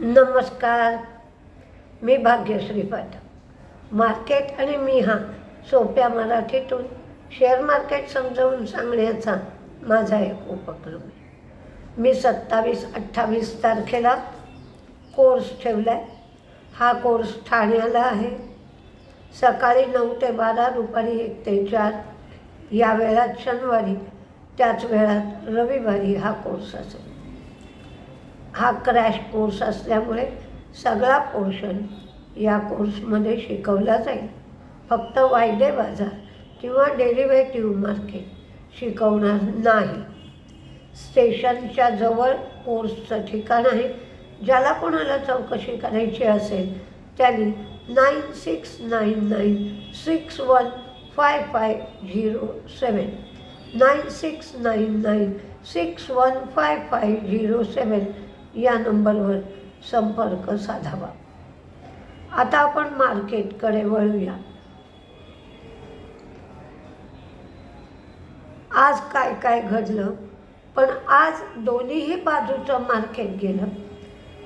नमस्कार. मी भाग्यश्री पाठक. मार्केट आणि मी हा सोप्या मराठीतून शेअर मार्केट समजावून सांगण्याचा माझा एक उपक्रम आहे. मी सत्तावीस अठ्ठावीस तारखेला कोर्स ठेवला आहे हा कोर्स ठाण्याला आहे. सकाळी नऊ ते बारा दुपारी एक ते चार. या वेळात शनिवारी त्याच वेळात रविवारी हा कोर्स असेल. हा क्रॅश कोर्स असल्यामुळे सगळा पोर्शन या कोर्समध्ये शिकवला जाईल. फक्त वायदे बाजार किंवा डेरिव्हेटिव्ह मार्केट शिकवणार नाही. स्टेशनच्या जवळ कोर्सचं ठिकाण आहे ज्याला कोणाला चौकशी करायची असेल त्यांनी nine six nine nine six one five five zero seven nine six nine nine six one five five zero seven या नंबरवर संपर्क साधावा. आता आपण मार्केटकडे वळूया. आज काय काय घडलं? पण आज दोन्हीही बाजूचं मार्केट गेलं.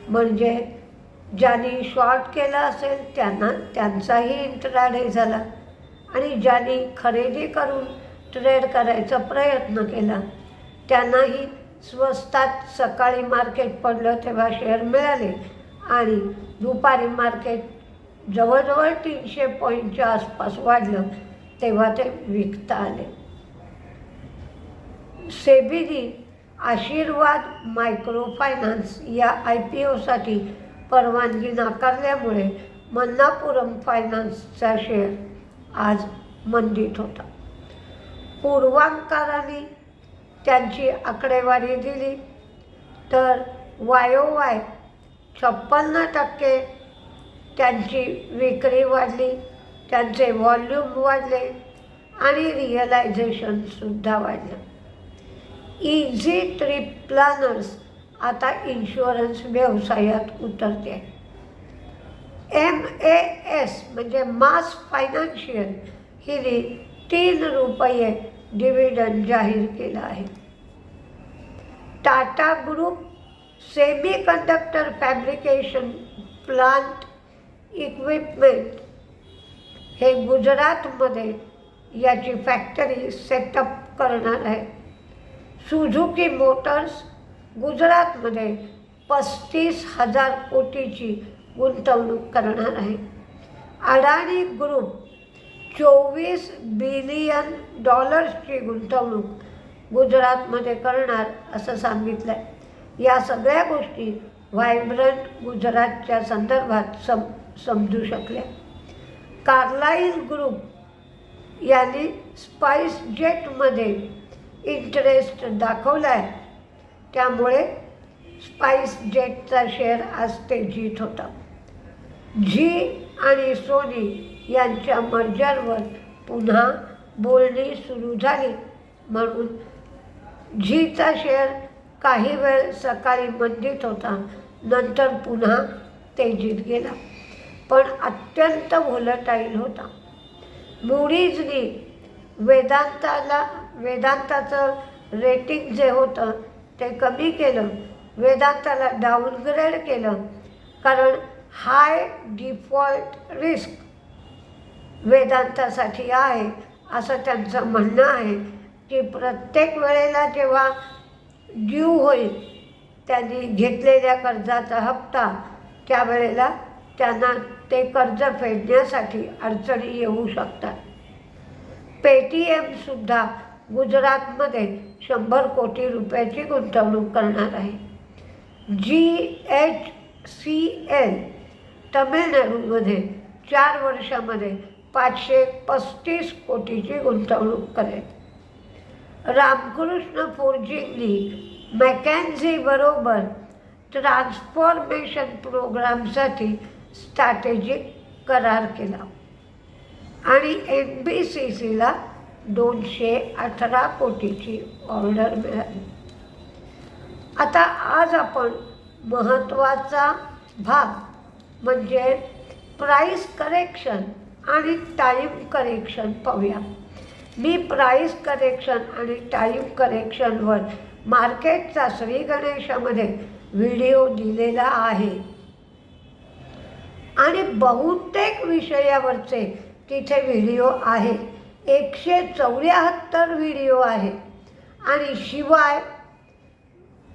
म्हणजे ज्यांनी शॉर्ट केलं असेल त्यांना त्यांचाही इंटराडे झाला. आणि ज्यांनी खरेदी करून ट्रेड करायचा प्रयत्न केला त्यांनाही स्वस्तात सकाळी मार्केट पडलं तेव्हा शेअर मिळाले. आणि दुपारी मार्केट जवळजवळ तीनशे पॉईंटच्या आसपास वाढलं तेव्हा ते विकता आले. सेबीनी आशीर्वाद मायक्रो फायनान्स या आय पी ओसाठी परवानगी नाकारल्यामुळे मन्नापुरम फायनान्सचा शेअर आज मंदीत होता. पूर्वांकाराने त्यांची आकडेवारी दिली. तर वायोवाय छप्पन्न टक्के त्यांची विक्री वाढली. त्यांचे व्हॉल्यूम वाढले आणि रिअलायझेशनसुद्धा वाढलं. इझी ट्रिप प्लॅनर्स आता इन्शुरन्स व्यवसायात उतरते. एम ए एस म्हणजे मास फायनान्शियल हिने तीन रुपये डिव्हिडंड जाहीर केला आहे. Tata group semiconductor fabrication plant equipment हे गुजरातमध्ये याची फॅक्टरी सेटअप करणार आहे. सुझुकी मोटर्स गुजरातमध्ये पस्तीस हजार कोटीची गुंतवणूक करणार आहे. अडाणी ग्रुप चोवीस बिलियन डॉलर्सची गुंतवणूक गुजरातमध्ये करणार असं सांगितलं आहे या सगळ्या गोष्टी व्हायब्रंट गुजरातच्या संदर्भात सम समजू शकल्या. कार्लाईल ग्रुप यांनी स्पाइस जेटमध्ये इंटरेस्ट दाखवला आहे त्यामुळे स्पाइस जेटचा शेअर आज तेजीत होता. झी आणि सोनी यांच्या मर्जरवर पुन्हा बोलणी सुरू झाली म्हणून झीचा शेअर काही वेळ सकाळी मंदीत होता नंतर पुन्हा तेजीत गेला. पण अत्यंत व्होलटाईल होता. मुडीजनी वेदांताला वेदांताचं रेटिंग जे होतं ते कमी केलं. वेदांताला डाऊनग्रेड केलं. कारण हाय डिफॉल्ट रिस्क वेदांतासाठी आहे असं त्यांचं म्हणणं आहे. की प्रत्येक वेळेला जेव्हा ड्यू होईल त्यांनी घेतलेल्या कर्जाचा हप्ता त्यावेळेला त्यांना ते कर्ज फेडण्यासाठी अडचणी येऊ शकतात. पेटीएमसुद्धा गुजरातमध्ये शंभर कोटी रुपयाची गुंतवणूक करणार आहे. जी एच सी एल तमिळनाडूमध्ये चार वर्षामध्ये पाचशे पस्तीस कोटीची गुंतवणूक करेल. रामकृष्ण फोर्जिंगनी मॅकॅन्झीबरोबर ट्रान्सफॉर्मेशन प्रोग्रामसाठी स्ट्रॅटेजिक करार केला. आणि एन बी सी सीला दोनशे अठरा कोटीची ऑर्डर मिळाली. आता आज आपण महत्त्वाचा भाग म्हणजे प्राईस करेक्शन आणि टाईम करेक्शन पाहूया. मी प्राईस करेक्शन आणि टाईम करेक्शनवर मार्केटचा श्री गणेशामध्ये व्हिडिओ दिलेला आहे. आणि बहुतेक विषयावरचे तिथे व्हिडिओ आहे. एकशे चौऱ्याहत्तर व्हिडिओ आहे. आणि शिवाय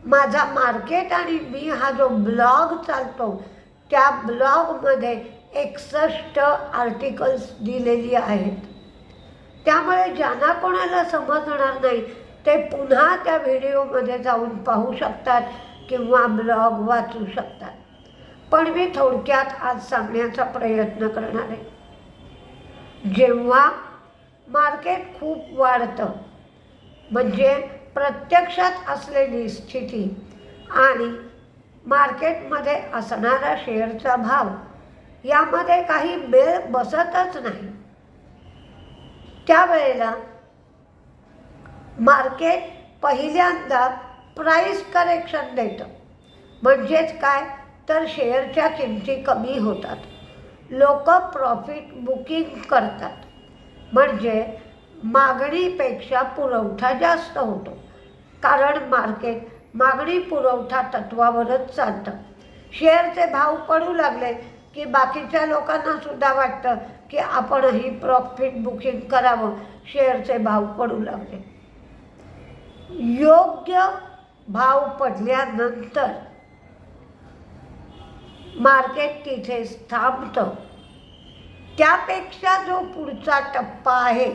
माझा मार्केट आणि मी हा जो ब्लॉग चालतो त्या ब्लॉगमध्ये एकसष्ट आर्टिकल्स दिलेली आहेत. त्यामुळे ज्यांना कोणाला समजणार नाही ते पुन्हा त्या व्हिडिओमध्ये जाऊन पाहू शकतात किंवा ब्लॉग वाचू शकतात. पण मी थोडक्यात आज सांगण्याचा प्रयत्न करणार आहे. जेव्हा मार्केट खूप वाढतं म्हणजे प्रत्यक्षात असलेली स्थिती आणि मार्केटमध्ये असणारा शेअरचा भाव यामध्ये काही मेळ बसतच नाही. त्यावेळेला मार्केट पहिल्यांदा प्राईस करेक्शन देतं. म्हणजेच काय? तर शेअरच्या किमती कमी होतात. लोक प्रॉफिट बुकिंग करतात. म्हणजे मागणीपेक्षा पुरवठा जास्त होतो. कारण मार्केट मागणी पुरवठा तत्वावरच चालतं. शेअरचे भाव पडू लागले की बाकीच्या लोकांना सुद्धा वाटतं की आपणही प्रॉफिट बुकिंग करावं. शेअरचे भाव पडू लागले. योग्य भाव पडल्यानंतर मार्केट तिथेच थांबतं. त्यापेक्षा जो पुढचा टप्पा आहे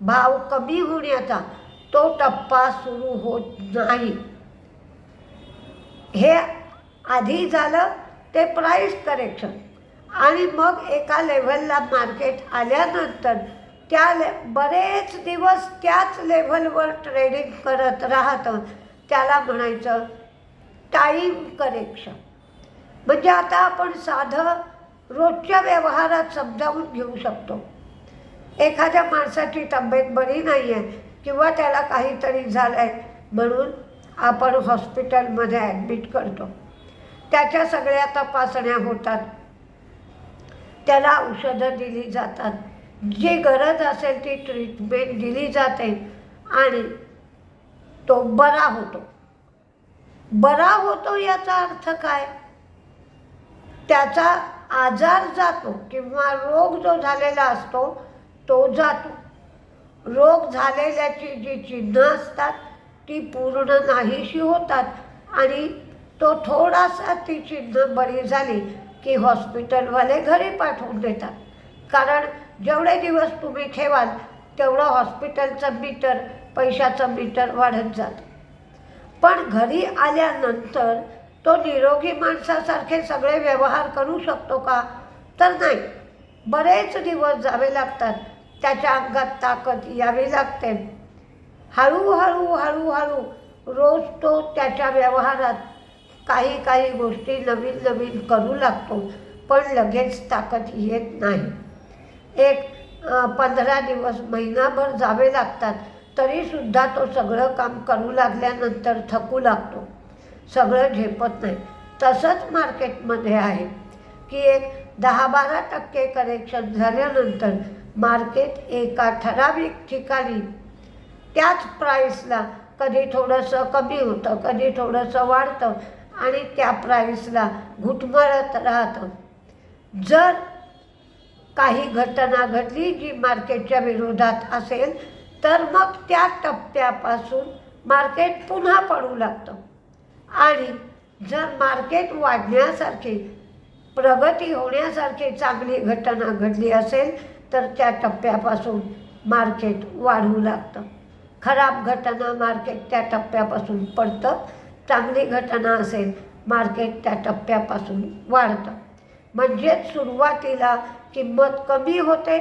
भाव कमी होण्याचा तो टप्पा सुरू होत नाही. हे आधी झालं ते प्राईस करेक्शन आणि मग एका लेव्हलला मार्केट आल्यानंतर त्या ले बरेच दिवस त्याच लेव्हलवर ट्रेडिंग करत राहतं. त्याला म्हणायचं टाईम करेक्शन म्हणजे आता आपण साधं रोजच्या व्यवहारात समजावून घेऊ शकतो. एखाद्या माणसाची तब्येत बरी नाही आहे किंवा त्याला काहीतरी झालं आहे म्हणून आपण हॉस्पिटलमध्ये ॲडमिट करतो. त्याच्या सगळ्या तपासण्या होतात. त्याला औषधं दिली जातात. जी गरज असेल ती ट्रीटमेंट दिली जाते आणि तो बरा होतो. बरा होतो याचा अर्थ काय? त्याचा आजार जातो किंवा रोग जो झालेला असतो तो जातो. रोग झालेल्याची जी चिन्ह असतात ती पूर्ण नाहीशी होतात आणि तो थोडासा ती चिन्ह बरी झाली की हॉस्पिटलवाले घरी पाठवून देतात. कारण जेवढे दिवस तुम्ही ठेवाल तेवढं हॉस्पिटलचं मीटर पैशाचं मीटर वाढत जातं. पण घरी आल्यानंतर तो निरोगी माणसासारखे सगळे व्यवहार करू शकतो का? तर नाही. बरेच दिवस जावे लागतात. त्याच्या अंगात ताकद यावी लागते. हळूहळू हळूहळू रोज तो त्याच्या व्यवहारात काही काही गोष्टी नवीन नवीन करू लागतो पण लगेच ताकद येत नाही. एक पंधरा दिवस महिनाभर जावे लागतात तरीसुद्धा तो सगळं काम करू लागल्यानंतर थकू लागतो. सगळं झेपत नाही. तसंच मार्केटमध्ये आहे की एक दहा बारा टक्के करेक्शन झाल्यानंतर मार्केट एका ठराविक ठिकाणी त्याच प्राईसला कधी थोडंसं कमी होतं कधी थोडंसं वाढतं आणि त्या प्राईसला घुटमळत राहतं. जर काही घटना घडली जी मार्केटच्या विरोधात असेल तर मग त्या टप्प्यापासून मार्केट पुन्हा पडू लागतं. आणि जर मार्केट वाढण्यासारखी प्रगती होण्यासारखी चांगली घटना घडली असेल तर त्या टप्प्यापासून मार्केट वाढू लागतं. खराब घटना मार्केट त्या टप्प्यापासून पडतं. चांगली घटना असेल मार्केट त्या टप्प्यापासून वाढतं. म्हणजेच सुरुवातीला किंमत कमी होते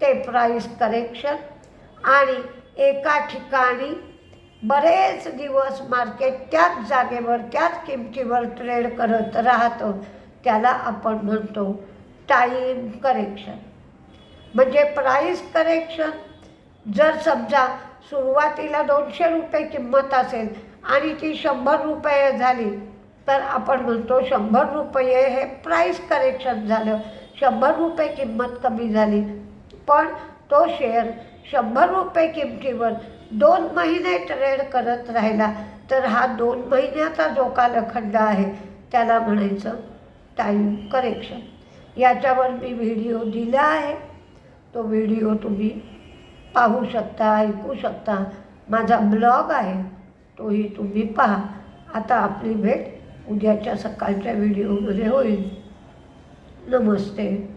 ते प्राईस करेक्शन आणि एका ठिकाणी बरेच दिवस मार्केट त्याच जागेवर त्याच किमतीवर ट्रेड करत राहतं त्याला आपण म्हणतो टाईम करेक्शन म्हणजे प्राईस करेक्शन जर समजा सुरुवातीला दोनशे रुपये किंमत असेल आणि ती शंभर रुपये झाली तर आपण म्हणतो शंभर रुपये हे प्राईस करेक्शन झालं. शंभर रुपये किंमत कमी झाली. पण तो शेअर शंभर रुपये किमतीवर दोन महिने ट्रेड करत राहिला तर हा दोन महिन्याचा जो कालखंड आहे त्याला म्हणायचं टाईम करेक्शन याच्यावर मी व्हिडिओ दिला आहे. तो व्हिडिओ तुम्ही पाहू शकता ऐकू शकता. माझा ब्लॉग आहे. तोही तुम्ही पहा. आता आपली भेट उद्याच्या सकाळच्या व्हिडिओमध्ये होईल. नमस्ते.